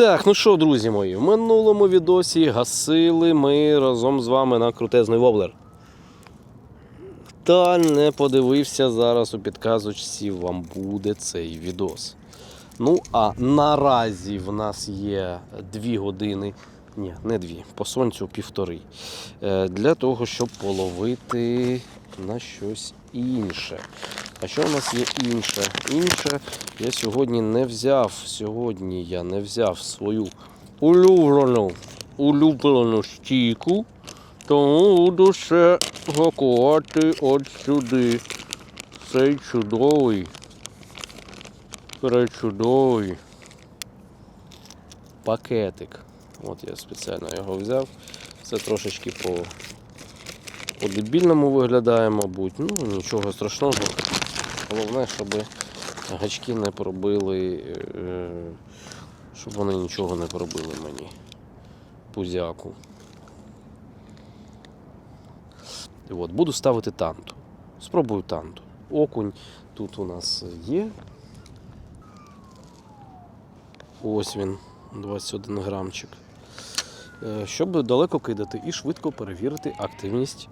Так, ну що, друзі мої, в минулому відосі гасили ми разом з вами на крутезний воблер. Та не подивився зараз у підказочці, вам буде цей відос. Ну, а наразі в нас є дві години, ні, не дві, по сонцю півтори. е, Для того, щоб половити на щось інше. А що в нас є інше? Інше я сьогодні не взяв. Сьогодні я не взяв свою улюблену, улюблену стійку, тому буду ще гакувати от сюди. Цей чудовий, пречудовий пакетик. От я спеціально його взяв. Це трошечки по, по дебільному виглядає, мабуть. Ну, нічого страшного. Головне, щоб гачки не пробили, е, щоб вони нічого не пробили мені. Пузяку. От, буду ставити танту. Спробую танту. Окунь тут у нас є. Ось він, 21 грамчик. Е, Щоб далеко кидати і швидко перевірити активність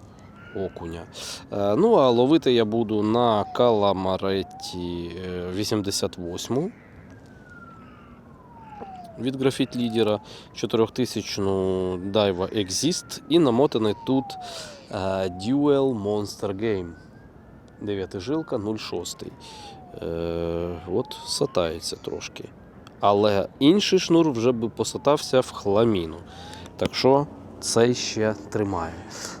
окуня. Е, Ну, а ловити я буду на каламареті е, 88 від графіт лідера 4000 Daiwa Exist і намотаний тут е, Dual Monster Game. 9 жилка 06. Е, от сатається трошки. Але інший шнур вже би посатався в хламіну. Так що цей ще тримає.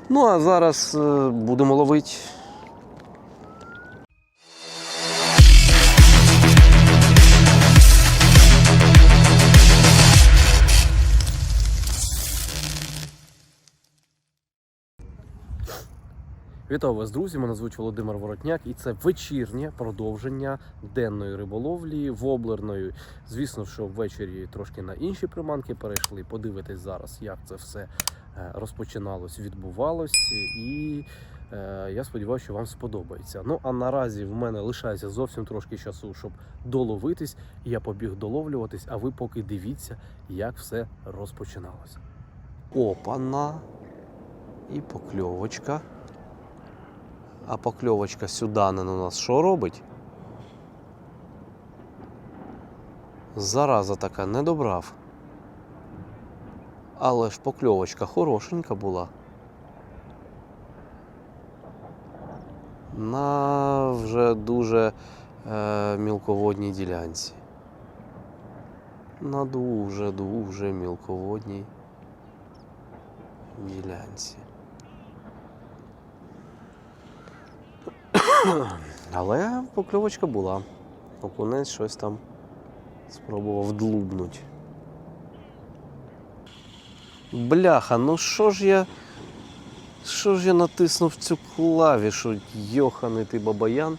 Ну а зараз е, будемо ловити. Вітаю вас, друзі! Мене звуть Володимир Воротняк, і це вечірнє продовження денної риболовлі воблерної. Звісно, що ввечері трошки на інші приманки перейшли. Подивитись зараз, як це все е, розпочиналось, відбувалось. І е, я сподіваюся, що вам сподобається. Ну а наразі в мене лишається зовсім трошки часу, щоб доловитись. Я побіг доловлюватись, а ви поки дивіться, як все розпочиналося. Опана і покльовочка. А покльовочка сюданин у нас що робить? Зараза така не добрав. Але ж покльовочка хорошенька була. На вже дуже е, мілководній ділянці. На дуже-дуже мілководній ділянці. Але покльовочка була. Окунець щось там спробував длубнуть. Бляха, ну що ж я. Що ж я натиснув цю клавішу, йоханий ти бабаян.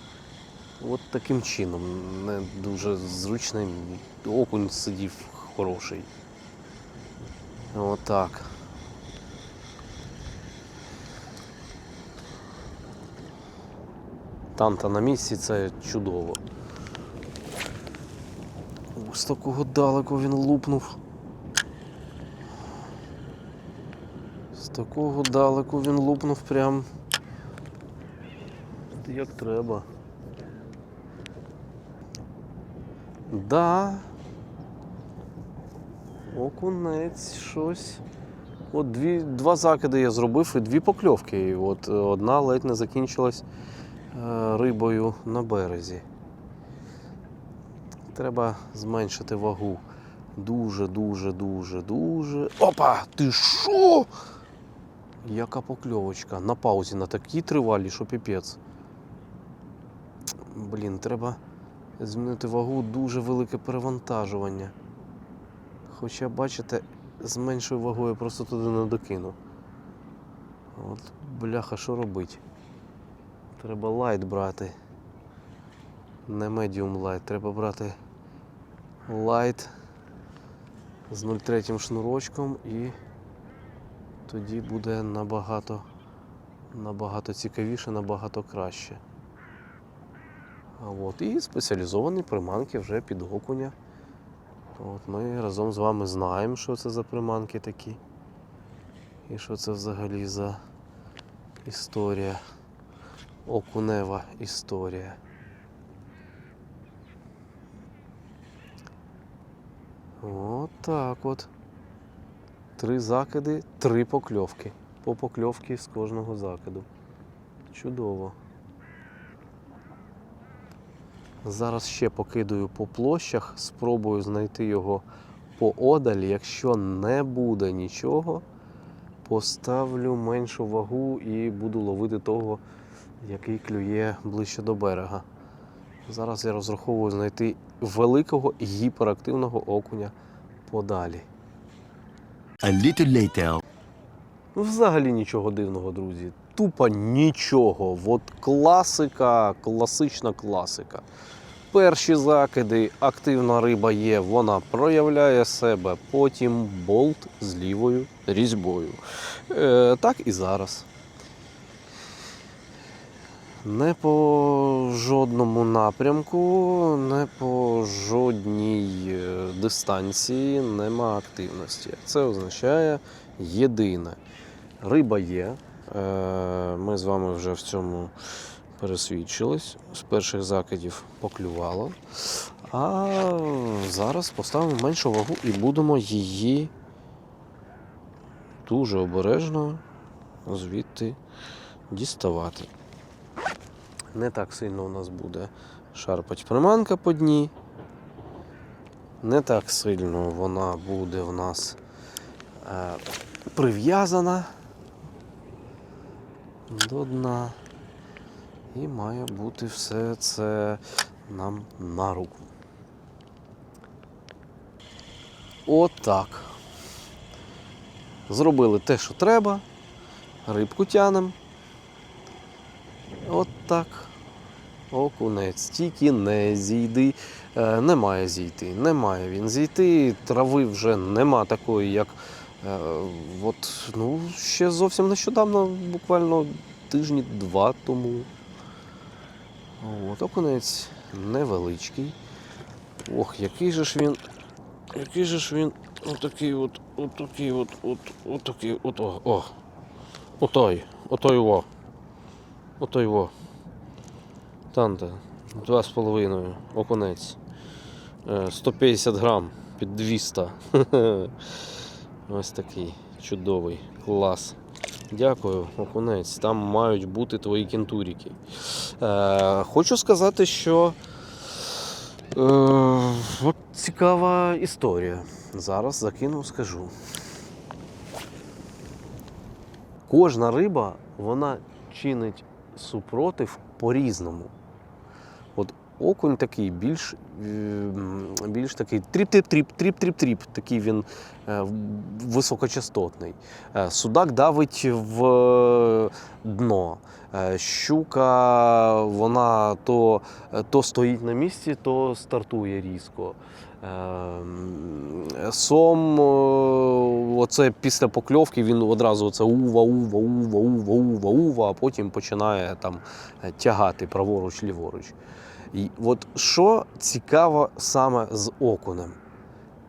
От таким чином. Не дуже зручний. Окунь сидів хороший. Отак. Танта на місці це чудово. З такого далеко він лупнув. З такого далеко він лупнув прям. Як треба. Да. Окунець щось. От дві, два закиди я зробив і дві покльовки. І от е, одна ледь не закінчилась рибою на березі. Треба зменшити вагу. Дуже, дуже, дуже. Опа! Ти що? Яка покльовочка? На паузі на такій тривалій, що піпець. Блін, треба змінити вагу, дуже велике перевантажування. Хоча, бачите, з меншою вагою просто туди не докину. От, бляха, що робить? Треба лайт брати. Не медіум лайт, треба брати лайт з 0,3 шнурочком і тоді буде набагато, набагато цікавіше, набагато краще. А от, і спеціалізовані приманки вже під окуня От ми разом з вами знаємо, що це за приманки такі. І що це взагалі за історія. Окунева історія. От так от. Три закиди, три покльовки. По покльовки з кожного закиду. Чудово. Зараз ще покидаю по площах, спробую знайти його поодаль. Якщо не буде нічого, поставлю меншу вагу і буду ловити того, який клює ближче до берега. Зараз я розраховую знайти великого гіперактивного окуня подалі. A little later. Ну, взагалі нічого дивного, друзі. Тупо нічого. От класика, класична класика. Перші закиди, активна риба є, вона проявляє себе, потім болт з лівою різьбою. Е, так і зараз. Не по жодному напрямку, не по жодній е, дистанції нема активності. Це означає єдине. Риба є. Е, Ми з вами вже в цьому пересвідчились. З перших закидів поклювало. А зараз поставимо меншу вагу і будемо її дуже обережно звідти діставати. Не так сильно у нас буде шарпать приманка по дні. Не так сильно вона буде в нас е, прив'язана до дна. І має бути все це нам на руку. Отак. Зробили те, що треба. Рибку тянем. От так. Окунець. Тільки не зійди. Е, не має зійти. Не має він зійти. Трави вже нема такої, як е, от, ну, ще зовсім нещодавно, буквально тижні два тому. От, окунець невеличкий. Ох, який же ж він. Який же ж він отакий от, отакий от, от, отакий, от, о, о. Отой, отой во. Отой во. Танта, половиною, окунець. Е, 150 грам під 200. Ось такий чудовий клас. Дякую, окунець. Там мають бути твої кентуріки. Е, хочу сказати, що е, от цікава історія. Зараз закину, скажу. Кожна риба вона чинить супротив по-різному. От окунь такий більш, е, більш такий тріп-тріп-тріп, тріп-тріп-тріп, такий він е, високочастотний. Е, Судак давить в дно. Щука, вона то, то стоїть на місці, то стартує різко. Е, м, Сом, е, оце після покльовки він одразу оце ува, ува, ува, ува, ува, ува, а потім починає там е, тягати праворуч, ліворуч. І от що цікаво саме з окунем?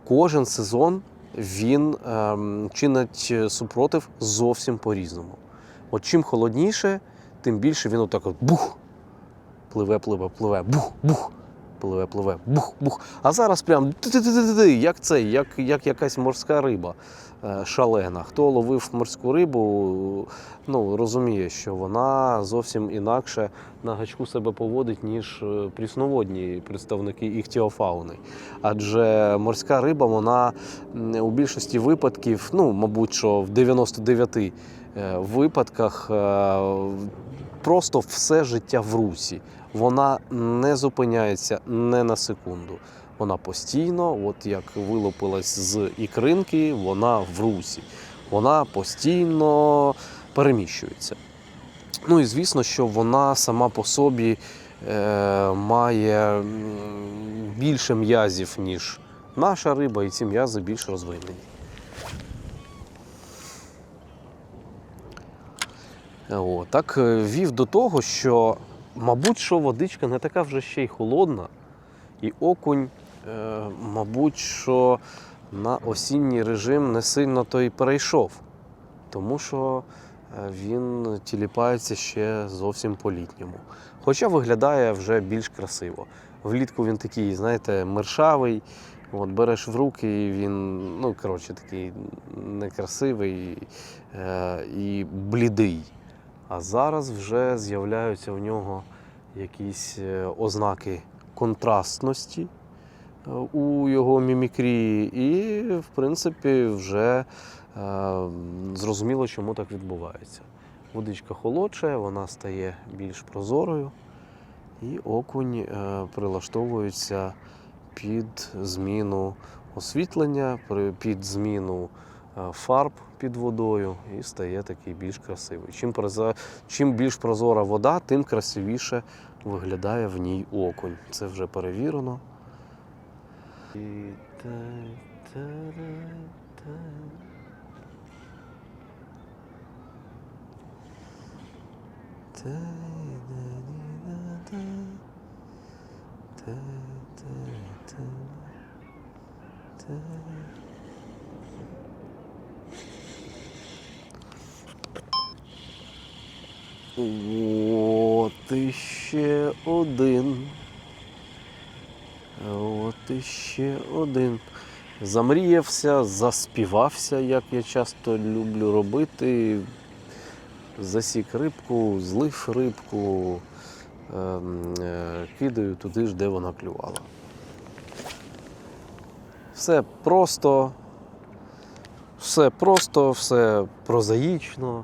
Кожен сезон він ем, чинить супротив зовсім по-різному. От чим холодніше, тим більше він отак от бух, пливе, пливе, пливе, бух, бух, пливе, пливе, бух, бух. А зараз прям як це, як, як якась морська риба е, шалена. Хто ловив морську рибу, ну, розуміє, що вона зовсім інакше на гачку себе поводить, ніж е, прісноводні представники іхтіофауни. Адже морська риба, вона у більшості випадків, ну, мабуть, що в 99 е, випадках просто все життя в русі. Вона не зупиняється не на секунду. Вона постійно, от як вилупилась з ікринки, вона в русі. Вона постійно переміщується. Ну і звісно, що вона сама по собі е, має більше м'язів, ніж наша риба, і ці м'язи більш розвинені. О, так е, вів до того, що, мабуть, що водичка не така вже ще й холодна, і окунь е, мабуть, що на осінній режим не сильно то й перейшов, тому що е, він тіліпається ще зовсім по-літньому. Хоча виглядає вже більш красиво. Влітку він такий, знаєте, мершавий. От береш в руки, і він, ну, коротше, такий некрасивий е, і блідий. А зараз вже з'являються в нього якісь е, ознаки контрастності е, у його мімікрії, і, в принципі, вже е, зрозуміло, чому так відбувається. Водичка холодша, вона стає більш прозорою, і окунь прилаштовується під зміну освітлення, під зміну фарб під водою і стає такий більш красивий. Чим, проза- чим більш прозора вода, тим красивіше виглядає в ній окунь. Це вже перевірено. І та-та-ра-та. Та-ра-ра-та. Та-та-ра-та. Та. От іще один. От іще один. Замріявся, заспівався, як я часто люблю робити. Засік рибку, злив рибку, ем, е, кидаю туди ж, де вона клювала. Все просто, все просто, все прозаїчно,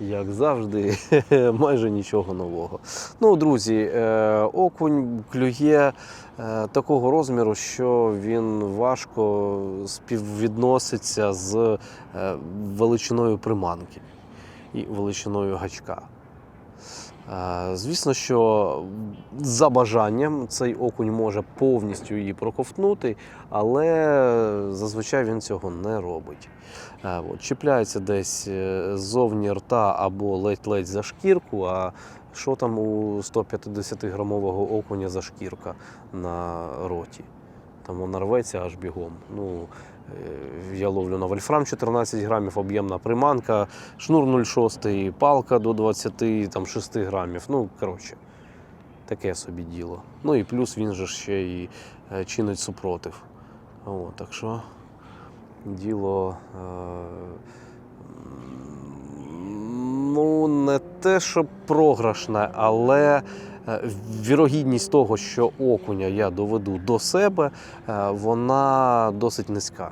як завжди, майже нічого нового. Ну, друзі, е, окунь клює е, такого розміру, що він важко співвідноситься з е, величиною приманки і величиною гачка. Звісно, що за бажанням цей окунь може повністю її проковтнути, але зазвичай він цього не робить. Чіпляється десь е, ззовні рта або ледь-ледь за шкірку. А що там у 150-грамового окуня за шкірка на роті? Там вона рветься аж бігом. Ну, е, я ловлю на вольфрам 14 грамів, об'ємна приманка, шнур 0,6, палка до 26 грамів. Ну, коротше, таке собі діло. Ну і плюс він же ще і е, чинить супротив. О, так що діло. Е, ну, не те, що програшне, але вірогідність того, що окуня я доведу до себе, е, вона досить низька.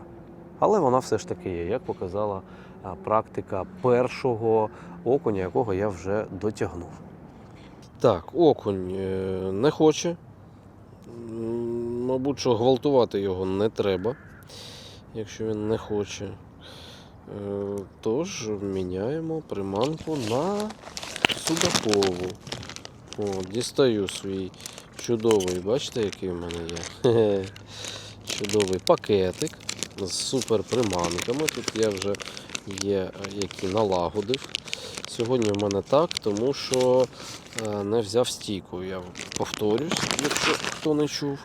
Але вона все ж таки є, як показала е, практика першого окуня, якого я вже дотягнув. Так, окунь е, не хоче. Мабуть, що гвалтувати його не треба, якщо він не хоче. Е, Тож міняємо приманку на судакову. О, дістаю свій чудовий, бачите, який в мене є? Чудовий пакетик з супер приманками. Тут я вже є, е, які налагодив. Сьогодні в мене так, тому що е, не взяв стійку. Я повторюсь, якщо хто не чув.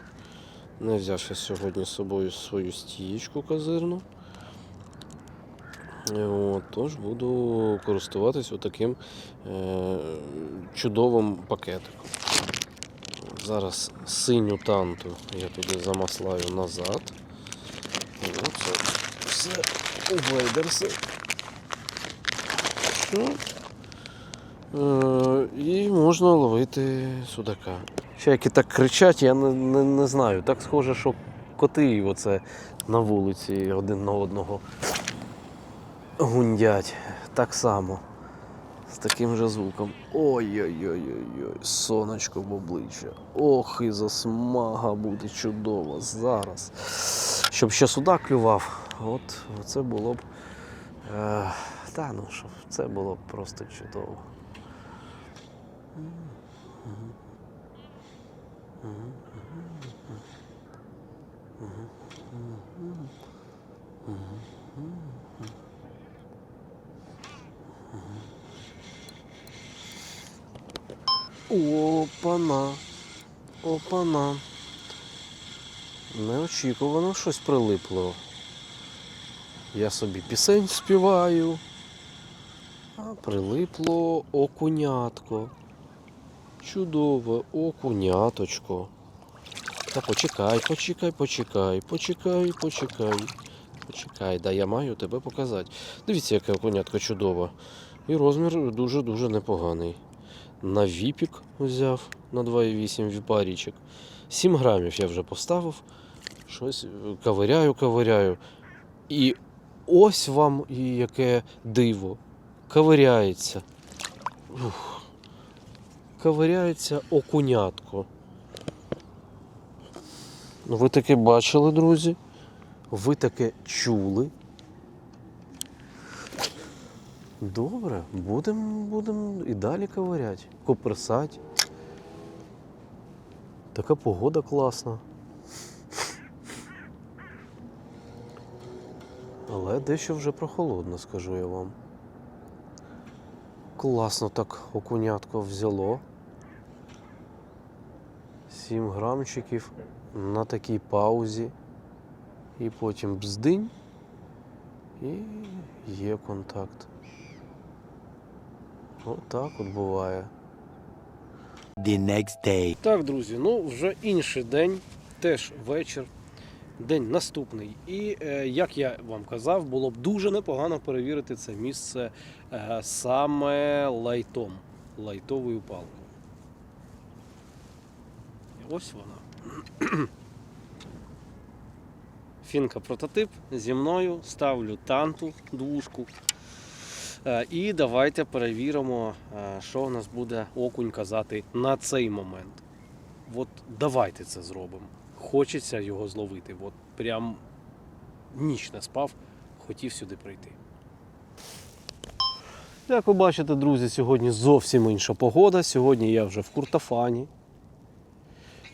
Не взяв я сьогодні з собою свою стієчку козирну. Е, От, тож буду користуватись отаким е, чудовим пакетиком. Зараз синю танту я туди замаслаю назад. Оце все у вейдерси. Е, і можна ловити судака. Чайки так кричать, я не, не, не знаю. Так схоже, що коти оце на вулиці один на одного гундять. Так само. З таким же звуком. Ой-ой-ой-ой-ой, сонечко в обличчя. Ох, і засмага буде чудово зараз. Щоб ще судак клював, от це було б. Е, та ну що, це було б просто чудово. Опана. Опана. Неочікувано щось прилипло. Я собі пісень співаю. А прилипло окунятко. Чудове окуняточко. Та почекай, почекай, почекай, почекай, почекай. Почекай, да я маю тебе показати. Дивіться, яке окунятко чудове. І розмір дуже-дуже непоганий. На віпік взяв на 2,8 віпарічок. 7 грамів я вже поставив. Щось е, ковиряю, ковиряю. І ось вам і яке диво. Ковиряється. Ух. Ковиряється окунятко. Ну, Ви таке бачили, друзі? Ви таке чули? Добре, будемо будем і далі ковиряти, коперсати. Така погода класна. Але дещо вже прохолодно, скажу я вам. Класно так окунятко взяло. 7 грамчиків на такій паузі. І потім бздинь. І є контакт. Отак от буває. The next day. Так, друзі, ну вже інший день, теж вечір, день наступний. І е, як я вам казав, було б дуже непогано перевірити це місце е, саме лайтом, лайтовою палкою. І ось вона. Фінка прототип зі мною ставлю танту двушку. Е, І давайте перевіримо, е, що в нас буде окунь казати на цей момент. От давайте це зробимо. Хочеться його зловити. От прям ніч не спав, хотів сюди прийти. Як ви бачите, друзі, сьогодні зовсім інша погода. Сьогодні я вже в Куртафані.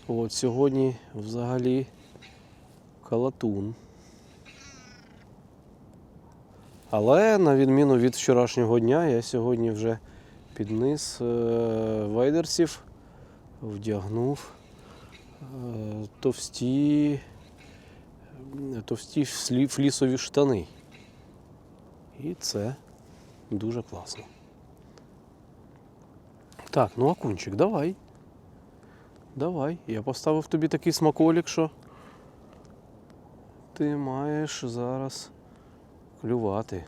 От сьогодні взагалі калатун. Але на відміну від вчорашнього дня, я сьогодні вже під низ е, вейдерсів вдягнув е, товсті, товсті флі- флісові штани. І це дуже класно. Так, ну окунчик, давай. Давай. Я поставив тобі такий смаколік, що ти маєш зараз клювати.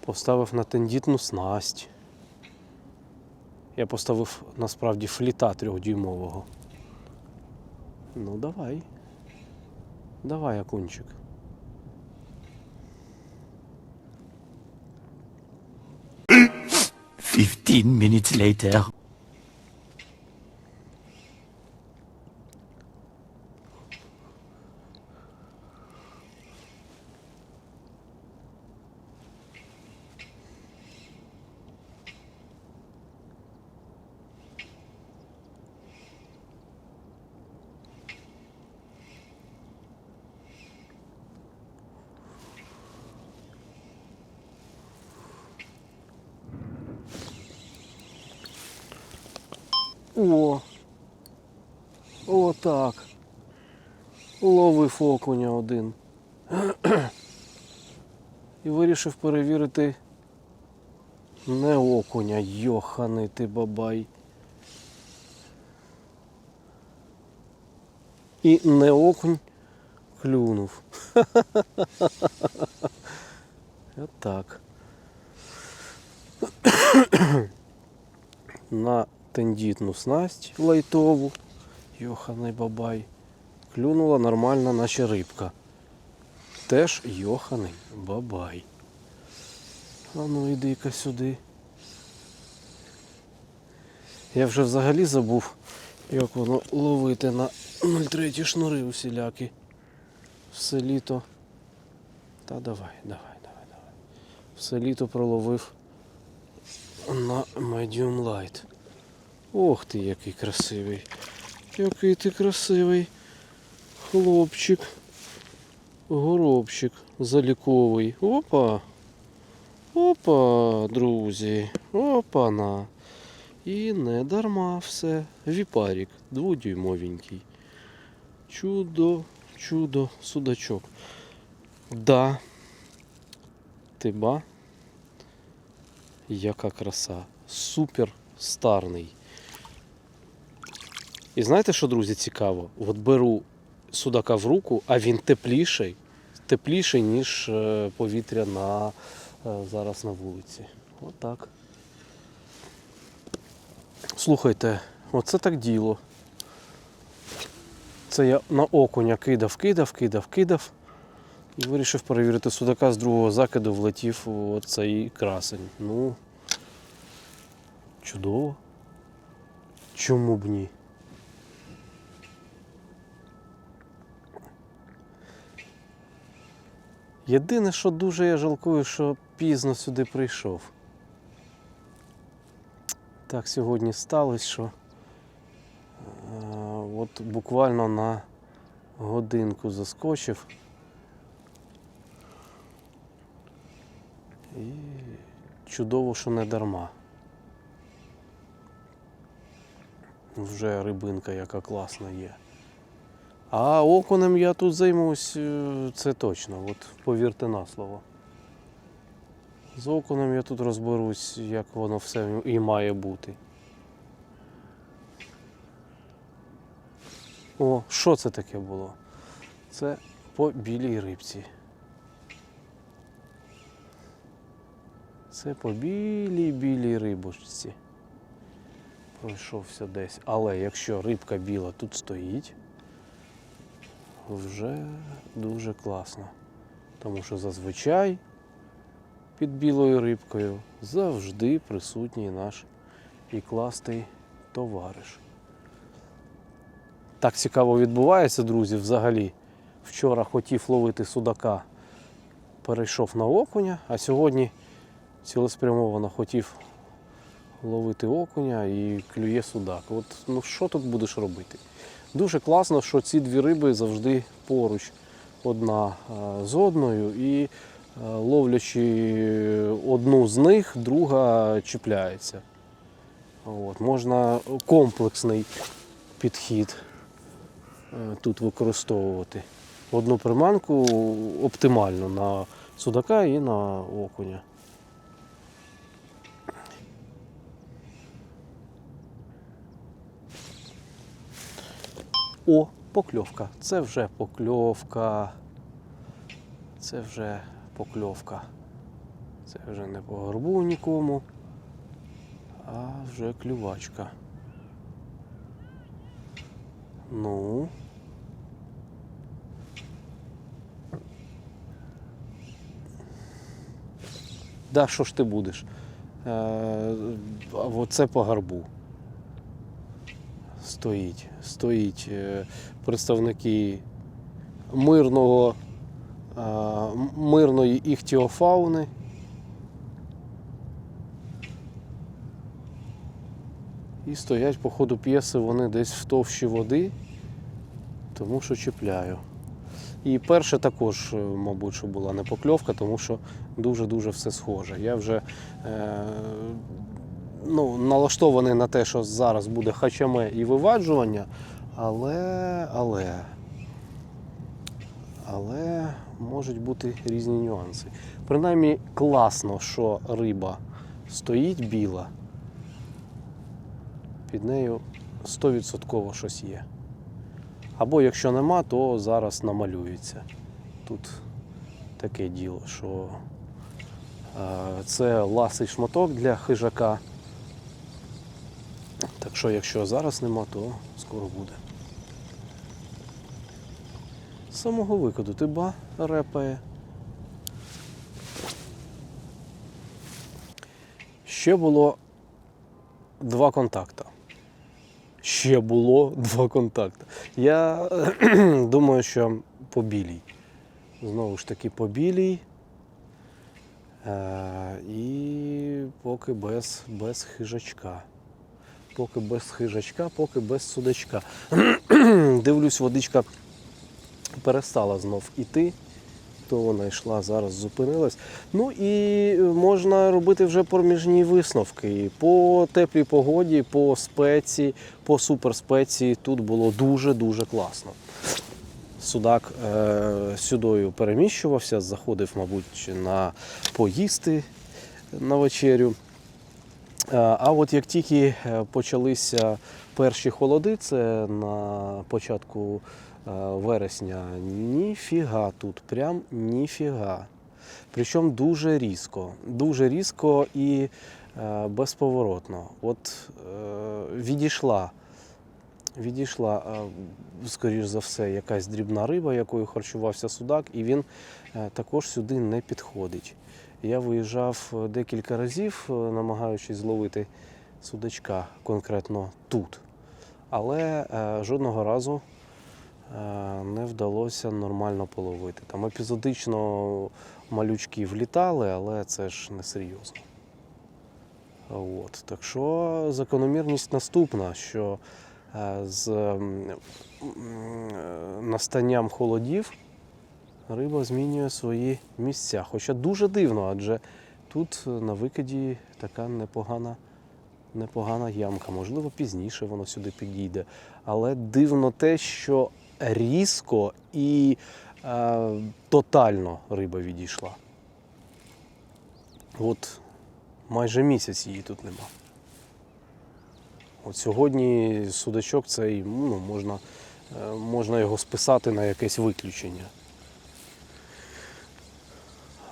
Поставив на тендітну снасть. Я поставив насправді фліта трьохдюймового. Ну давай. Давай, окунчик. Fifteen minutes later. О! О, так. Ловив окуня один. І вирішив перевірити не окуня, йоханий ти бабай. І не окунь клюнув. Отак. На тендітну снасть лайтову. Йоханий бабай. Клюнула нормально, наче рибка. Теж йоханий бабай. А ну іди-ка сюди. Я вже взагалі забув, як воно ловити на 0,3 шнури усілякі. Все літо. Та давай, давай, давай, давай. Все літо проловив на Medium Light. Ох ти, який красивий. Який ти красивий. Хлопчик. Горобчик заліковий. Опа. Опа, друзі. Опа-на. І не дарма все. Віпарік, дводюймовенький. Чудо, чудо, судачок. Да. Ти ба. Яка краса. Супер старний. І знаєте, що, друзі, цікаво? От беру судака в руку, а він тепліший, тепліший, ніж е, повітря на, е, зараз на вулиці. Отак. Слухайте, оце так діло. Це я на окуня кидав, кидав, кидав, кидав. І вирішив перевірити судака з другого закиду влетів у оцей красень. Ну, чудово. Чому б ні? Єдине, що дуже я жалкую, що пізно сюди прийшов. Так сьогодні сталося, що е, от буквально на годинку заскочив. І чудово, що не дарма. Вже рибинка яка класна є. А окунем я тут займусь, е, це точно, от повірте на слово. З окуном я тут розберусь, як воно все і має бути. О, що це таке було? Це по білій рибці. Це по білій білій рибочці. Пройшовся десь. Але якщо рибка біла тут стоїть, вже дуже класно. Тому що зазвичай під білою рибкою завжди присутній наш ікластий товариш. Так цікаво відбувається, друзі, взагалі. Вчора хотів ловити судака, перейшов на окуня, а сьогодні цілеспрямовано хотів ловити окуня і клює судак. От ну що тут будеш робити? Дуже класно, що ці дві риби завжди поруч одна е, з одною, і е, ловлячи одну з них, друга чіпляється. От, можна комплексний підхід е, тут використовувати. Одну приманку оптимально на судака і на окуня. О, покльовка. Це вже покльовка. Це вже покльовка. Це вже не по горбу нікому, а вже клювачка. Ну. Да, що ж ти будеш? Е, оце по горбу стоїть. Стоїть е, представники мирного, мирної іхтіофауни. І стоять по ходу п'єси вони десь в товщі води, тому що чіпляю. І перша також, е, мабуть, що була не покльовка, тому що дуже-дуже все схоже. Я вже е, ну, налаштований на те, що зараз буде хачаме і виваджування, але, але, але можуть бути різні нюанси. Принаймні класно, що риба стоїть біла, під нею 100% щось є. Або якщо нема, то зараз намалюється. Тут таке діло, що е, це ласий шматок для хижака. Так що, якщо зараз нема, то скоро буде. З самого викиду ти ба репає. Ще було два контакти. Ще було два контакти. Я думаю, що по білій. Знову ж таки по білій. Е, і поки без, без хижачка. Поки без хижачка, поки без судачка. Дивлюсь, водичка перестала знов іти. То вона йшла, зараз зупинилась. Ну і можна робити вже проміжні висновки. По теплій погоді, по спеції, по суперспеції тут було дуже-дуже класно. судак е, сюдою переміщувався, заходив, мабуть, на поїсти на вечерю. Е, А от як тільки е, почалися перші холоди, це на початку е, вересня, ніфіга тут, прям ніфіга. Причому дуже різко, дуже різко і безповоротно. От відійшла, відійшла, скоріш за все, якась дрібна риба, якою харчувався судак, і він також сюди не підходить. Я виїжджав е, декілька разів, е, намагаючись зловити судачка конкретно тут. Але е, жодного разу не вдалося нормально половити. Там епізодично малючки влітали, але це ж не серйозно. От. Так що закономірність наступна, що з настанням холодів риба змінює свої місця. Хоча дуже дивно, адже тут е, на викиді така непогана, непогана ямка. Можливо, пізніше воно сюди підійде. Але дивно те, що різко і е, тотально риба відійшла. От майже місяць її тут нема. От сьогодні судачок цей, ну, можна, е, можна його списати на якесь виключення.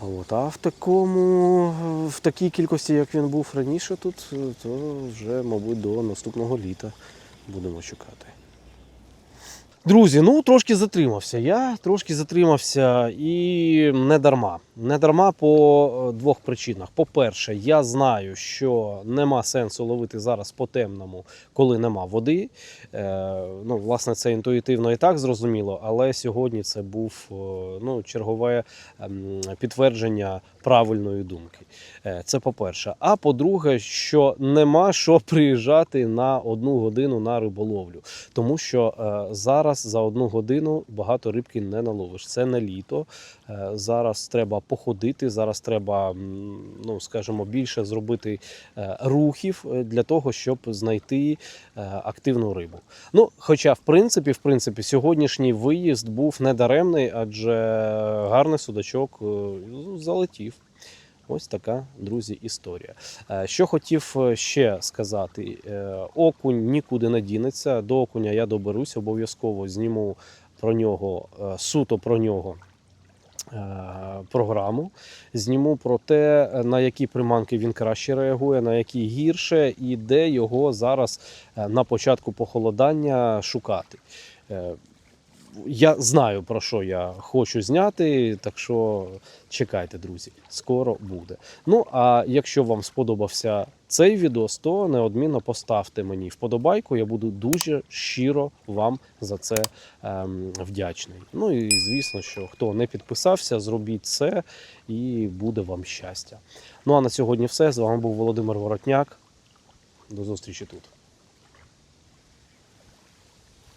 От, а в такому, в такій кількості, як він був раніше тут, то вже, мабуть, до наступного літа будемо чекати. Друзі, ну трошки затримався. Я трошки затримався і не дарма. Не дарма по е, двох причинах. По-перше, я знаю, що нема сенсу ловити зараз по темному, коли нема води. Е, ну, власне, це інтуїтивно і так зрозуміло, але сьогодні це був е, ну, чергове ем, підтвердження правильної думки. Це по-перше. А по-друге, що нема що приїжджати на одну годину на риболовлю, тому що зараз за одну годину багато рибки не наловиш. Це не літо. Е, Зараз треба походити, зараз треба, ну скажімо, більше зробити е, рухів е, для того, щоб знайти активну рибу. Ну, хоча, в принципі, в принципі, сьогоднішній виїзд був недаремний, адже гарний судачок залетів. Ось така, друзі, історія. Що хотів ще сказати: окунь нікуди не дінеться. До окуня я доберусь, обов'язково зніму про нього суто про нього. Е, Програму зніму про те, на які приманки він краще реагує, на які гірше, і де його зараз е, на початку похолодання шукати. Е, Я знаю про що я хочу зняти, так що чекайте, друзі, скоро буде. Ну а якщо вам сподобався цей відос, то неодмінно поставте мені вподобайку. Я буду дуже щиро вам за це ем, вдячний. Ну і звісно, що хто не підписався, зробіть це і буде вам щастя. Ну а на сьогодні все. З вами був Володимир Воротняк. До зустрічі тут.